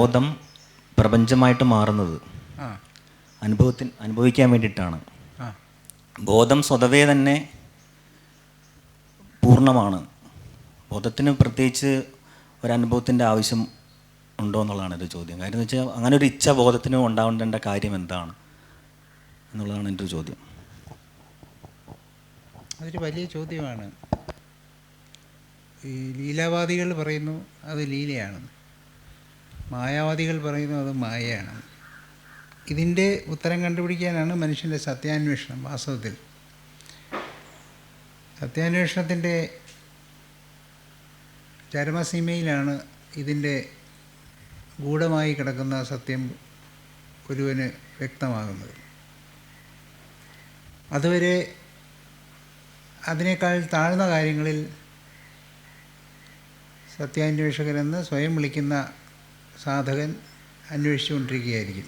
ബോധം പ്രപഞ്ചമായിട്ട് മാറുന്നത് അനുഭവത്തിന് അനുഭവിക്കാൻ വേണ്ടിയിട്ടാണ്. ബോധം സ്വതവേ തന്നെ പൂർണമാണ്. ബോധത്തിന് പ്രത്യേകിച്ച് ഒരനുഭവത്തിന്റെ ആവശ്യം ഉണ്ടോ എന്നുള്ളതാണ് എന്റെ ചോദ്യം. കാര്യം എന്ന് വെച്ചാൽ അങ്ങനെ ഒരു ഇച്ഛ ബോധത്തിന് ഉണ്ടാവേണ്ട കാര്യം എന്താണ് എന്നുള്ളതാണ് എന്റെ ഒരു ചോദ്യം. അതൊരു വലിയ ചോദ്യമാണ്. ഈ ലീലാവാദികൾ പറയുന്നു അത് ലീലയാണെന്ന്. മായാവാദികൾ പറയുന്നു അത് മായയാണ്. ഇതിന്റെ ഉത്തരം കണ്ടുപിടിക്കാനാണ് മനുഷ്യന്റെ സത്യാന്വേഷണം വാസ്തവത്തിൽ. സത്യാന്വേഷണത്തിന്റെ ചരമസീമയിലാണ് ഇതിന്റെ ഗൂഢമായി കിടക്കുന്ന സത്യം ഒരുവന് വ്യക്തമാകുന്നത്. അതുവരെ അതിനേക്കാൾ താഴ്ന്ന കാര്യങ്ങളിൽ സത്യാന്വേഷകരെന്ന് സ്വയം വിളിക്കുന്ന സാധകൻ അന്വേഷിച്ചുകൊണ്ടിരിക്കുകയായിരിക്കും.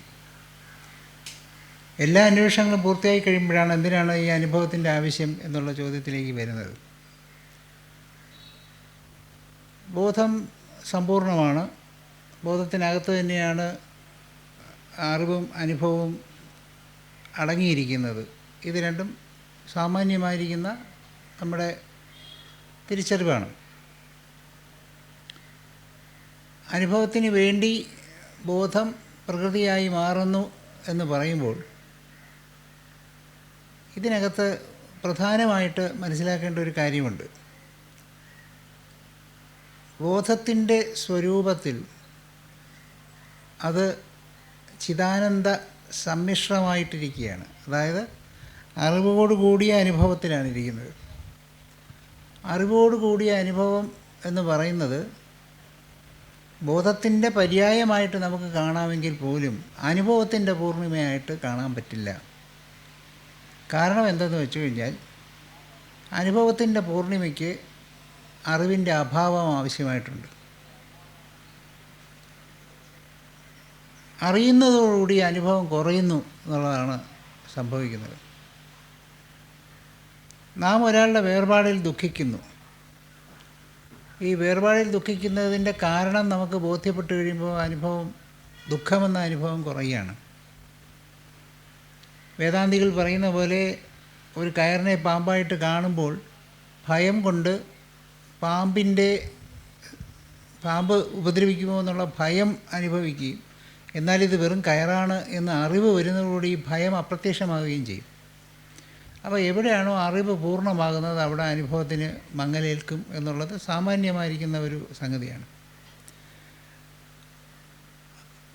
എല്ലാ അന്വേഷണങ്ങളും പൂർത്തിയായി കഴിയുമ്പോഴാണ് എന്തിനാണ് ഈ അനുഭവത്തിന്റെ ആവശ്യം എന്നുള്ള ചോദ്യത്തിലേക്ക് വരുന്നത്. ബോധം സമ്പൂർണമാണ്. ബോധത്തിനകത്ത് തന്നെയാണ് അറിവും അനുഭവവും അടങ്ങിയിരിക്കുന്നത്. ഇത് രണ്ടും സാമാന്യമായിരിക്കുന്ന നമ്മുടെ തിരിച്ചറിവാണ്. അനുഭവത്തിന് വേണ്ടി ബോധം പ്രകൃതിയായി മാറുന്നു എന്ന് പറയുമ്പോൾ ഇതിനകത്ത് പ്രധാനമായിട്ട് മനസ്സിലാക്കേണ്ട ഒരു കാര്യമുണ്ട്. ബോധത്തിന്റെ സ്വരൂപത്തിൽ അത് ചിദാനന്ദ സമ്മിശ്രമായിട്ടിരിക്കുകയാണ്. അതായത് അറിവോട് കൂടിയ അനുഭവത്തിലാണ് ഇരിക്കുന്നത്. അറിവോട് കൂടിയ അനുഭവം എന്ന് പറയുന്നത് ബോധത്തിന്റെ പര്യായമായിട്ട് നമുക്ക് കാണാമെങ്കിൽ പോലും അനുഭവത്തിന്റെ പൂർണിമയായിട്ട് കാണാൻ പറ്റില്ല. കാരണം എന്തെന്ന് വെച്ച് കഴിഞ്ഞാൽ അനുഭവത്തിന്റെ പൂർണിമയ്ക്ക് അറിവിന്റെ അഭാവം ആവശ്യമായിട്ടുണ്ട്. അറിയുന്നതോടുകൂടി അനുഭവം കുറയുന്നു എന്നുള്ളതാണ് സംഭവിക്കുന്നത്. നാം ഒരാളുടെ വേർപാടിൽ ദുഃഖിക്കുന്നു. ഈ വേർപാടിൽ ദുഃഖിക്കുന്നതിന്റെ കാരണം നമുക്ക് ബോധ്യപ്പെട്ട് കഴിയുമ്പോൾ അനുഭവം ദുഃഖമെന്ന അനുഭവം കുറയുകയാണ്. വേദാന്തികൾ പറയുന്ന പോലെ ഒരു കയറിനെ പാമ്പായിട്ട് കാണുമ്പോൾ ഭയം കൊണ്ട് പാമ്പിന്റെ പാമ്പ് ഉപദ്രവിക്കുമോ എന്നുള്ള ഭയം അനുഭവിക്കുകയും എന്നാൽ ഇത് വെറും കയറാണ് എന്ന അറിവ് വരുന്നതോടുകൂടി ഈ ഭയം അപ്രത്യക്ഷമാവുകയും ചെയ്യും. അപ്പോൾ എവിടെയാണോ അറിവ് പൂർണമാകുന്നത് അവിടെ അനുഭവത്തിന് മങ്ങലേൽക്കും എന്നുള്ളത് സാമാന്യമായിരിക്കുന്ന ഒരു സംഗതിയാണ്.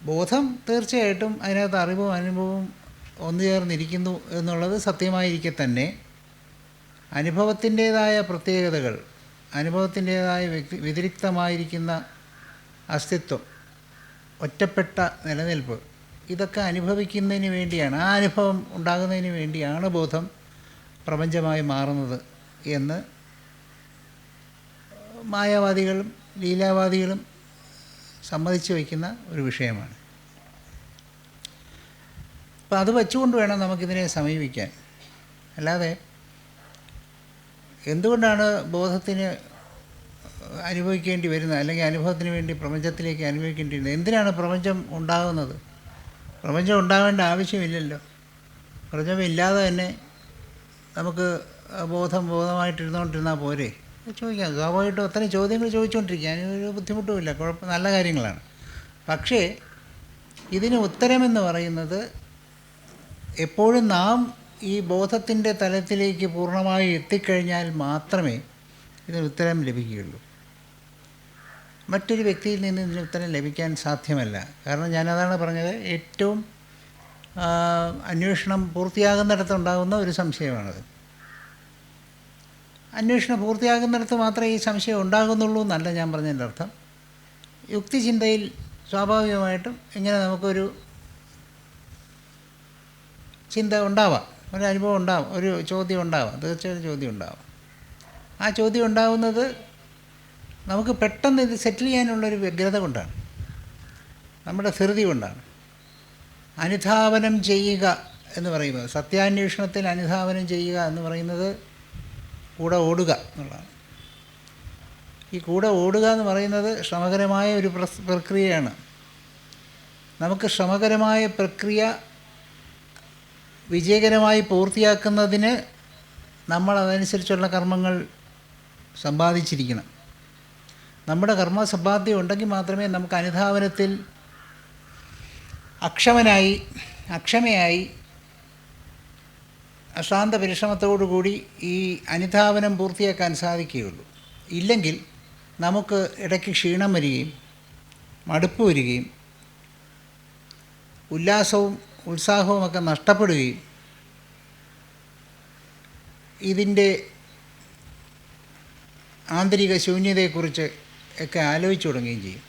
ബോധം തീർച്ചയായിട്ടും അതിനകത്ത് അറിവും അനുഭവവും ഒന്നു ചേർന്നിരിക്കുന്നു എന്നുള്ളത് സത്യമായിരിക്കെ തന്നെ. അനുഭവത്തിന്റേതായ പ്രത്യേകതകൾ അനുഭവത്തിന്റേതായ വ്യക്തി വ്യതിരിക്തമായിരിക്കുന്ന അസ്തിത്വം ഒറ്റപ്പെട്ട നിലനിൽപ്പ് ഇതൊക്കെ അനുഭവിക്കുന്നതിന് വേണ്ടിയാണ് ആ അനുഭവം ഉണ്ടാകുന്നതിന് വേണ്ടിയാണ് ബോധം പ്രപഞ്ചമായി മാറുന്നത് എന്ന് മായാവാദികളും ലീലാവാദികളും സമ്മതിച്ചു വയ്ക്കുന്ന ഒരു വിഷയമാണ്. അപ്പോൾ അത് വെച്ചുകൊണ്ട് വേണം നമുക്കിതിനെ സമീപിക്കാൻ. അല്ലാതെ എന്തുകൊണ്ടാണ് ബോധത്തിന് അനുഭവിക്കേണ്ടി വരുന്നത്? അല്ലെങ്കിൽ അനുഭവത്തിന് വേണ്ടി പ്രപഞ്ചത്തിലേക്ക് അനുഭവിക്കേണ്ടി വരുന്നത്? എന്തിനാണ് പ്രപഞ്ചം ഉണ്ടാകുന്നത്? പ്രപഞ്ചം ഉണ്ടാകേണ്ട ആവശ്യമില്ലല്ലോ. പ്രപഞ്ചം ഇല്ലാതെ തന്നെ നമുക്ക് ബോധം ബോധമായിട്ടിരുന്നുകൊണ്ടിരുന്നാൽ പോരെ? ചോദിക്കാം. സ്വാഭാവികമായിട്ടും ഒത്തിരി ചോദ്യങ്ങൾ ചോദിച്ചുകൊണ്ടിരിക്കുക ഒരു ബുദ്ധിമുട്ടുമില്ല. കുഴപ്പം നല്ല കാര്യങ്ങളാണ്. പക്ഷേ ഇതിന് ഉത്തരമെന്ന് പറയുന്നത് എപ്പോഴും നാം ഈ ബോധത്തിന്റെ തലത്തിലേക്ക് പൂർണമായി എത്തിക്കഴിഞ്ഞാൽ മാത്രമേ ഇതിന് ഉത്തരം ലഭിക്കുകയുള്ളൂ. മറ്റൊരു വ്യക്തിയിൽ നിന്ന് ഇതിന് ഉത്തരം ലഭിക്കാൻ സാധ്യമല്ല. കാരണം ഞാനതാണ് പറഞ്ഞത് ഏറ്റവും അന്വേഷണം പൂർത്തിയാകുന്നിടത്ത് ഉണ്ടാകുന്ന ഒരു സംശയമാണത്. അന്വേഷണം പൂർത്തിയാകുന്നിടത്ത് മാത്രമേ ഈ സംശയം ഉണ്ടാകുന്നുള്ളൂ എന്നല്ല ഞാൻ പറഞ്ഞതിന്റെ അർത്ഥം. യുക്തിചിന്തയിൽ സ്വാഭാവികമായിട്ടും ഇങ്ങനെ നമുക്കൊരു ചിന്ത ഉണ്ടാവാം. ഒരു അനുഭവം ഉണ്ടാവാം. ഒരു ചോദ്യം ഉണ്ടാവാം. തീർച്ചയായിട്ടും ചോദ്യം ഉണ്ടാവാം. ആ ചോദ്യം ഉണ്ടാവുന്നത് നമുക്ക് പെട്ടെന്ന് ഇത് സെറ്റിൽ ചെയ്യാനുള്ളൊരു വ്യഗ്രത കൊണ്ടാണ്. നമ്മുടെ ധൃതി കൊണ്ടാണ്. അനുധാവനം ചെയ്യുക എന്ന് പറയുന്നത്. സത്യാന്വേഷണത്തിൽ അനുധാവനം ചെയ്യുക എന്ന് പറയുന്നത് കൂടെ ഓടുക എന്നുള്ളതാണ്. ഈ കൂടെ ഓടുക എന്ന് പറയുന്നത് ശ്രമകരമായ ഒരു പ്രക്രിയയാണ്. നമുക്ക് ശ്രമകരമായ പ്രക്രിയ വിജയകരമായി പൂർത്തിയാക്കുന്നതിന് നമ്മൾ അതനുസരിച്ചുള്ള കർമ്മങ്ങൾ സമ്പാദിച്ചിരിക്കണം. നമ്മുടെ കർമ്മ സമ്പാദ്യം ഉണ്ടെങ്കിൽ മാത്രമേ നമുക്ക് അനുധാവനത്തിൽ അക്ഷമനായി അക്ഷമയായി അശാന്ത പരിശ്രമത്തോടുകൂടി ഈ അനുധാവനം പൂർത്തിയാക്കാൻ സാധിക്കുകയുള്ളൂ. ഇല്ലെങ്കിൽ നമുക്ക് ഇടയ്ക്ക് ക്ഷീണം വരികയും മടുപ്പ് വരികയും ഉല്ലാസവും ഉത്സാഹവുമൊക്കെ നഷ്ടപ്പെടുകയും ഇതിന്റെ ആന്തരിക ശൂന്യതയെക്കുറിച്ച് ഒക്കെ ആലോചിച്ചു തുടങ്ങുകയും ചെയ്യും.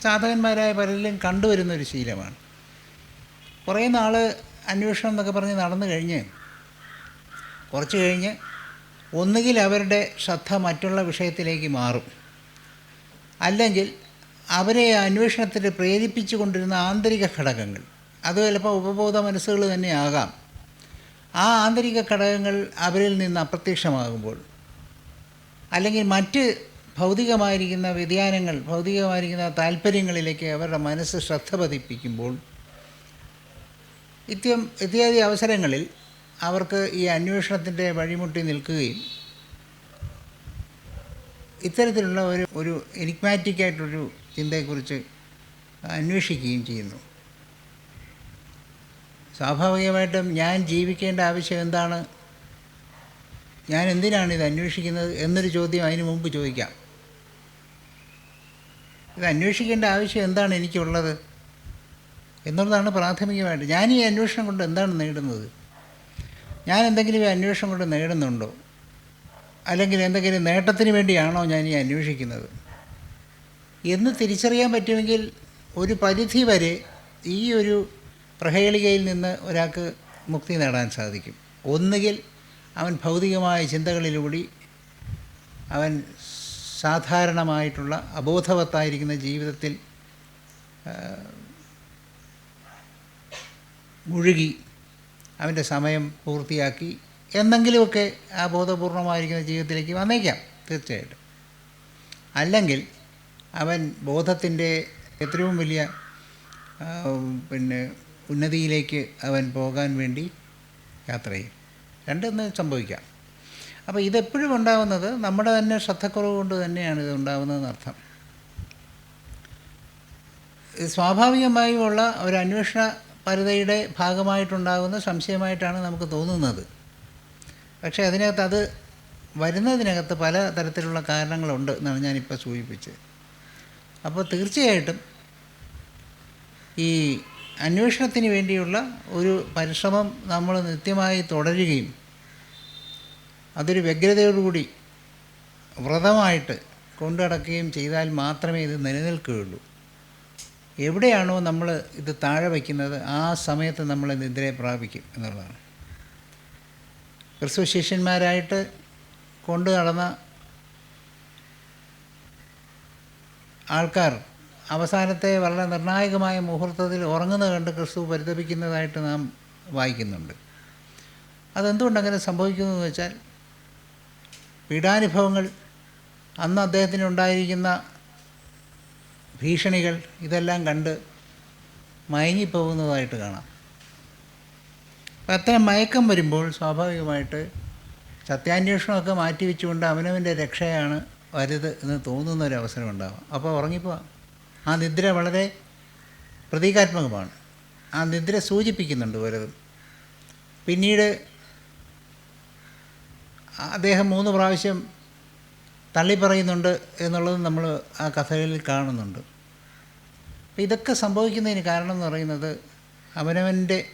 സാധകന്മാരായ പലരിലും കണ്ടുവരുന്നൊരു ശീലമാണ്. കുറേ നാൾ അന്വേഷണം എന്നൊക്കെ പറഞ്ഞ് നടന്നു കഴിഞ്ഞ് കുറച്ച് കഴിഞ്ഞ് ഒന്നുകിൽ അവരുടെ ശ്രദ്ധ മറ്റുള്ള വിഷയത്തിലേക്ക് മാറും. അല്ലെങ്കിൽ അവരെ അന്വേഷണത്തിൽ പ്രേരിപ്പിച്ചു കൊണ്ടിരുന്ന ആന്തരിക ഘടകങ്ങൾ അത് ചിലപ്പോൾ ഉപബോധ മനസ്സുകൾ തന്നെ ആകാം. ആ ആന്തരിക ഘടകങ്ങൾ അവരിൽ നിന്ന് അപ്രത്യക്ഷമാകുമ്പോൾ അല്ലെങ്കിൽ മറ്റ് ഭൗതികമായിരിക്കുന്ന വ്യതിയാനങ്ങൾ ഭൗതികമായിരിക്കുന്ന താല്പര്യങ്ങളിലേക്ക് അവരുടെ മനസ്സ് ശ്രദ്ധ പതിപ്പിക്കുമ്പോൾ ഇത്യം ഇത്യാദി അവസരങ്ങളിൽ അവർക്ക് ഈ അന്വേഷണത്തിന്റെ വഴിമുട്ടി നിൽക്കുകയും ഇത്തരത്തിലുള്ള ഒരു ഒരു എനിക്മാറ്റിക്കായിട്ടൊരു ചിന്തയെക്കുറിച്ച് അന്വേഷിക്കുകയും ചെയ്യുന്നു. സ്വാഭാവികമായിട്ടും ഞാൻ ജീവിക്കേണ്ട ആവശ്യം എന്താണ്? ഞാൻ എന്തിനാണ് ഇത് അന്വേഷിക്കുന്നത് എന്നൊരു ചോദ്യം അതിന് മുമ്പ് ചോദിക്കാം. ഇത് അന്വേഷിക്കേണ്ട ആവശ്യം എന്താണ് എനിക്കുള്ളത്? എന്നുള്ളതാണ് പ്രാഥമികമായിട്ട്. ഞാൻ ഈ അന്വേഷണം കൊണ്ട് എന്താണ് നേടുന്നത്? ഞാൻ എന്തെങ്കിലും ഈ അന്വേഷണം കൊണ്ട് നേടുന്നുണ്ടോ? അല്ലെങ്കിൽ എന്തെങ്കിലും നേട്ടത്തിന് വേണ്ടിയാണോ ഞാൻ ഈ അന്വേഷിക്കുന്നത്? എന്ന് തിരിച്ചറിയാൻ പറ്റുമെങ്കിൽ ഒരു പരിധി വരെ ഈ ഒരു പ്രഹേളികയിൽ നിന്ന് ഒരാൾക്ക് മുക്തി നേടാൻ സാധിക്കും. ഒന്നുകിൽ അവൻ ഭൗതികമായ ചിന്തകളിലൂടി അവൻ സാധാരണമായിട്ടുള്ള അബോധവത്തായിരിക്കുന്ന ജീവിതത്തിൽ മുഴുകി അവന്റെ സമയം പൂർത്തിയാക്കി എന്നെങ്കിലുമൊക്കെ ആ ബോധപൂർണമായിരിക്കുന്ന ജീവിതത്തിലേക്ക് വന്നേക്കാം തീർച്ചയായിട്ടും. അല്ലെങ്കിൽ അവൻ ബോധത്തിന്റെ എത്രയും വലിയ പിന്നെ ഉന്നതിയിലേക്ക് അവൻ പോകാൻ വേണ്ടി യാത്ര ചെയ്യും. രണ്ടൊന്ന് സംഭവിക്കാം. അപ്പോൾ ഇതെപ്പോഴും ഉണ്ടാകുന്നത് നമ്മുടെ തന്നെ ശ്രദ്ധക്കുറവ് കൊണ്ട് തന്നെയാണ് ഇത് ഉണ്ടാകുന്നതെന്നർത്ഥം സ്വാഭാവികമായുമുള്ള ഒരു അന്വേഷണ പരതയുടെ ഭാഗമായിട്ടുണ്ടാകുന്ന സംശയമായിട്ടാണ് നമുക്ക് തോന്നുന്നത്. പക്ഷേ അതിനകത്ത് അത് വരുന്നതിനകത്ത് പല തരത്തിലുള്ള കാരണങ്ങളുണ്ട് എന്നാണ് ഞാനിപ്പോൾ സൂചിപ്പിച്ചത്. അപ്പോൾ തീർച്ചയായിട്ടും ഈ അന്വേഷണത്തിന് വേണ്ടിയുള്ള ഒരു പരിശ്രമം നമ്മൾ നിത്യമായി തുടരുകയും അതൊരു വ്യഗ്രതയോടുകൂടി വ്രതമായിട്ട് കൊണ്ടു നടക്കുകയും ചെയ്താൽ മാത്രമേ ഇത് നിലനിൽക്കുകയുള്ളൂ. എവിടെയാണോ നമ്മൾ ഇത് താഴെ വയ്ക്കുന്നത് ആ സമയത്ത് നമ്മൾ നിദ്രയെ പ്രാപിക്കും എന്നുള്ളതാണ്. ക്രിസ്തു ശിഷ്യന്മാരായിട്ട് കൊണ്ടു നടന്ന ആൾക്കാർ അവസാനത്തെ വളരെ നിർണായകമായ മുഹൂർത്തത്തിൽ ഉറങ്ങുന്നത് കണ്ട് ക്രിസ്തു പരിതപിക്കുന്നതായിട്ട് നാം വായിക്കുന്നുണ്ട്. അതെന്തുകൊണ്ടങ്ങനെ സംഭവിക്കുന്നു എന്ന് വെച്ചാൽ പീഡാനുഭവങ്ങൾ അന്ന് അദ്ദേഹത്തിന് ഉണ്ടായിരിക്കുന്ന ഭീഷണികൾ ഇതെല്ലാം കണ്ട് മയങ്ങിപ്പോകുന്നതായിട്ട് കാണാം. അപ്പം അത്തരം മയക്കം വരുമ്പോൾ സ്വാഭാവികമായിട്ട് സത്യാന്വേഷണമൊക്കെ മാറ്റി വെച്ചുകൊണ്ട് അവനവന്റെ രക്ഷയാണ് വലുത് എന്ന് തോന്നുന്ന ഒരു അവസരം ഉണ്ടാകും അപ്പോൾ ഉറങ്ങിപ്പോവാം. ആ നിദ്ര വളരെ പ്രതീകാത്മകമാണ്. ആ നിദ്ര സൂചിപ്പിക്കുന്നുണ്ട് പലതും പിന്നീട് അദ്ദേഹം മൂന്ന് പ്രാവശ്യം തള്ളിപ്പറയുന്നുണ്ട് എന്നുള്ളത് നമ്മൾ ആ കഥകളിൽ കാണുന്നുണ്ട്. അപ്പോൾ ഇതൊക്കെ സംഭവിക്കുന്നതിന് കാരണം എന്ന് പറയുന്നത് അവനവന്റെ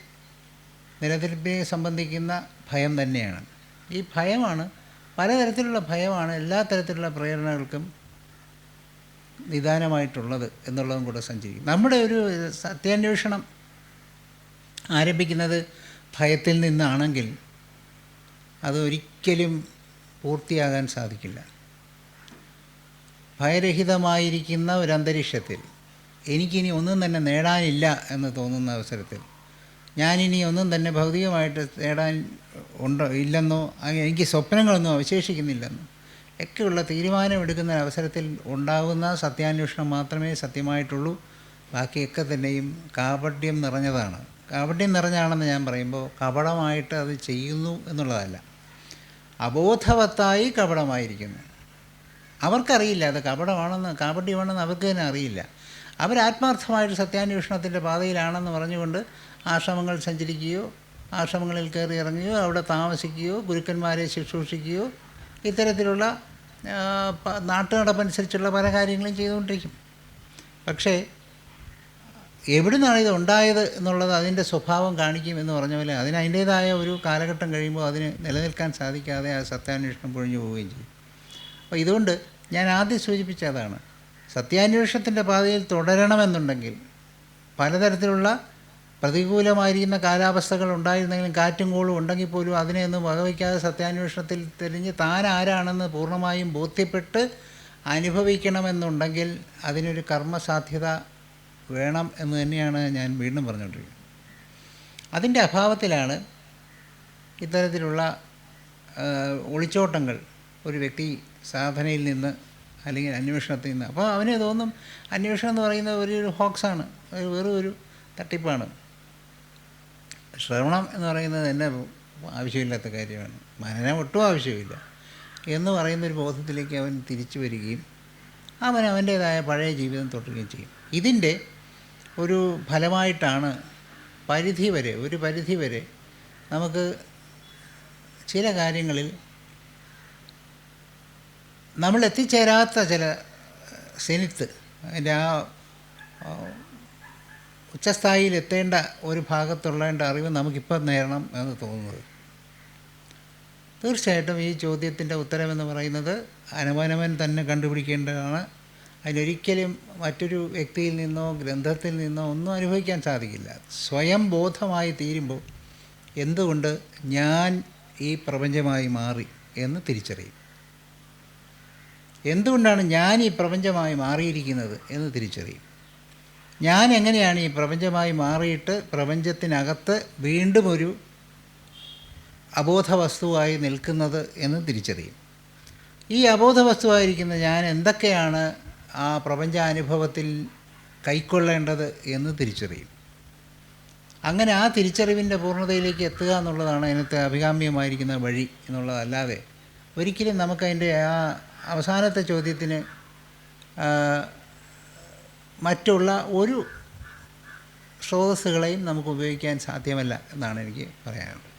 നിലനിൽപ്പിനെ സംബന്ധിക്കുന്ന ഭയം തന്നെയാണ്. ഈ ഭയമാണ് പലതരത്തിലുള്ള ഭയമാണ് എല്ലാ തരത്തിലുള്ള പ്രേരണകൾക്കും നിദാനമായിട്ടുള്ളത് എന്നുള്ളതും കൂടെ സഞ്ചരിക്കും. നമ്മുടെ ഒരു സത്യാന്വേഷണം ആരംഭിക്കുന്നത് ഭയത്തിൽ നിന്നാണെങ്കിൽ അതൊരിക്കലും പൂർത്തിയാകാൻ സാധിക്കില്ല. ഭയരഹിതമായിരിക്കുന്ന ഒരു അന്തരീക്ഷത്തിൽ എനിക്കിനി ഒന്നും തന്നെ നേടാനില്ല എന്ന് തോന്നുന്ന അവസരത്തിൽ. ഞാനിനി ഒന്നും തന്നെ ഭൗതികമായിട്ട് നേടാൻ ഉണ്ടോ ഇല്ലെന്നോ എനിക്ക് സ്വപ്നങ്ങളൊന്നും അവശേഷിക്കുന്നില്ലെന്നോ. ഒക്കെയുള്ള തീരുമാനമെടുക്കുന്ന അവസരത്തിൽ ഉണ്ടാകുന്ന സത്യാന്വേഷണം മാത്രമേ സത്യമായിട്ടുള്ളൂ. ബാക്കിയൊക്കെ തന്നെയും കാപട്യം നിറഞ്ഞതാണ്. കാപട്യം നിറഞ്ഞാണെന്ന് ഞാൻ പറയുമ്പോൾ കപടമായിട്ട് അത് ചെയ്യുന്നു എന്നുള്ളതല്ല. അബോധവത്തായി കപടമായിരിക്കുന്നു. അവർക്കറിയില്ല അത് കപടമാണെന്ന് കാപട്യമാണെന്ന് അവർക്ക് തന്നെ അറിയില്ല. അവരാത്മാർത്ഥമായിട്ട് സത്യാന്വേഷണത്തിന്റെ പാതയിലാണെന്ന് പറഞ്ഞുകൊണ്ട് ആശ്രമങ്ങൾ സഞ്ചരിക്കുകയോ ആശ്രമങ്ങളിൽ കയറി ഇറങ്ങുകയോ അവിടെ താമസിക്കുകയോ ഗുരുക്കന്മാരെ ശുശ്രൂഷിക്കുകയോ ഇത്തരത്തിലുള്ള നാട്ടുനടപ്പനുസരിച്ചുള്ള പല കാര്യങ്ങളും ചെയ്തുകൊണ്ടിരിക്കും. പക്ഷേ എവിടുന്നാണ് ഇത് ഉണ്ടായത് എന്നുള്ളത് അതിന്റെ സ്വഭാവം കാണിക്കും എന്ന് പറഞ്ഞ പോലെ അതിന് അതിന്റേതായ ഒരു കാലഘട്ടം കഴിയുമ്പോൾ അതിന് നിലനിൽക്കാൻ സാധിക്കാതെ ആ സത്യാന്വേഷണം പൊഴിഞ്ഞു പോവുകയും ചെയ്യും. അപ്പോൾ ഇതുകൊണ്ട് ഞാൻ ആദ്യം സൂചിപ്പിച്ച അതാണ് സത്യാന്വേഷണത്തിന്റെ പാതയിൽ തുടരണമെന്നുണ്ടെങ്കിൽ പലതരത്തിലുള്ള പ്രതികൂലമായിരിക്കുന്ന കാലാവസ്ഥകൾ ഉണ്ടായിരുന്നെങ്കിലും കാറ്റും കോളും ഉണ്ടെങ്കിൽ പോലും അതിനെയൊന്നും വകവയ്ക്കാതെ സത്യാന്വേഷണത്തിൽ തെളിഞ്ഞ് താൻ ആരാണെന്ന് പൂർണമായും ബോധ്യപ്പെട്ട് അനുഭവിക്കണമെന്നുണ്ടെങ്കിൽ അതിനൊരു കർമ്മസാധ്യത വേണം എന്ന് തന്നെയാണ് ഞാൻ വീണ്ടും പറഞ്ഞുകൊണ്ടിരിക്കുന്നത്. അതിന്റെ അഭാവത്തിലാണ് ഇത്തരത്തിലുള്ള ഒളിച്ചോട്ടങ്ങൾ ഒരു വ്യക്തി സാധനയിൽ നിന്ന് അല്ലെങ്കിൽ അന്വേഷണത്തിൽ നിന്ന്. അപ്പോൾ അവനെ തോന്നും അന്വേഷണം എന്ന് പറയുന്നത് ഒരു ഒരു ഹോക്സാണ്. ഒരു വെറും ഒരു തട്ടിപ്പാണ്. ശ്രവണം എന്ന് പറയുന്നത് തന്നെ ആവശ്യമില്ലാത്ത കാര്യമാണ്. മനനം ഒട്ടും ആവശ്യമില്ല. എന്ന് പറയുന്ന ഒരു ബോധത്തിലേക്ക് അവൻ തിരിച്ചു വരികയും അവൻ അവന്റേതായ പഴയ ജീവിതം തുടരുകയും ചെയ്യും. ഇതിന്റെ ഒരു ഫലമായിട്ടാണ് പരിധി വരെ ഒരു പരിധി വരെ നമുക്ക് ചില കാര്യങ്ങളിൽ നമ്മൾ എത്തിച്ചേരാത്ത ചില സെനിത്ത് അതിന്റെ ആ ഉച്ചസ്ഥായിയിൽ എത്തേണ്ട ഒരു ഭാഗത്തുള്ളതിന്റെ അറിവ് നമുക്കിപ്പം നേരണം എന്ന് തോന്നുന്നത്. തീർച്ചയായിട്ടും ഈ ചോദ്യത്തിന്റെ ഉത്തരമെന്ന് പറയുന്നത് അനുമാനവൻ തന്നെ കണ്ടുപിടിക്കേണ്ടതാണ്. അതിനൊരിക്കലും മറ്റൊരു വ്യക്തിയിൽ നിന്നോ ഗ്രന്ഥത്തിൽ നിന്നോ ഒന്നും അനുഭവിക്കാൻ സാധിക്കില്ല. സ്വയം ബോധമായി തീരുമ്പോൾ എന്തുകൊണ്ട് ഞാൻ ഈ പ്രപഞ്ചമായി മാറി എന്ന് തിരിച്ചറിയും. എന്തുകൊണ്ടാണ് ഞാൻ ഈ പ്രപഞ്ചമായി മാറിയിരിക്കുന്നത് എന്ന് തിരിച്ചറിയും. ഞാൻ എങ്ങനെയാണ് ഈ പ്രപഞ്ചമായി മാറിയിട്ട് പ്രപഞ്ചത്തിനകത്ത് വീണ്ടും ഒരു അബോധ വസ്തുവായി നിൽക്കുന്നത് എന്ന് തിരിച്ചറിയും. ഈ അബോധ വസ്തുവായിരിക്കുന്ന ഞാൻ എന്തൊക്കെയാണ് ആ പ്രപഞ്ചാനുഭവത്തിൽ കൈക്കൊള്ളേണ്ടത് എന്ന് തിരിച്ചറിയും. അങ്ങനെ ആ തിരിച്ചറിവിന്റെ പൂർണതയിലേക്ക് എത്തുക എന്നുള്ളതാണ് അതിനകത്ത് അഭികാമ്യമായിരിക്കുന്ന വഴി എന്നുള്ളതല്ലാതെ ഒരിക്കലും നമുക്കതിന്റെ ആ അവസാനത്തെ ചോദ്യത്തിന് മറ്റുള്ള ഒരു സ്രോതസ്സുകളെയും നമുക്ക് ഉപയോഗിക്കാൻ സാധ്യമല്ല എന്നാണ് എനിക്ക് പറയാനുള്ളത്.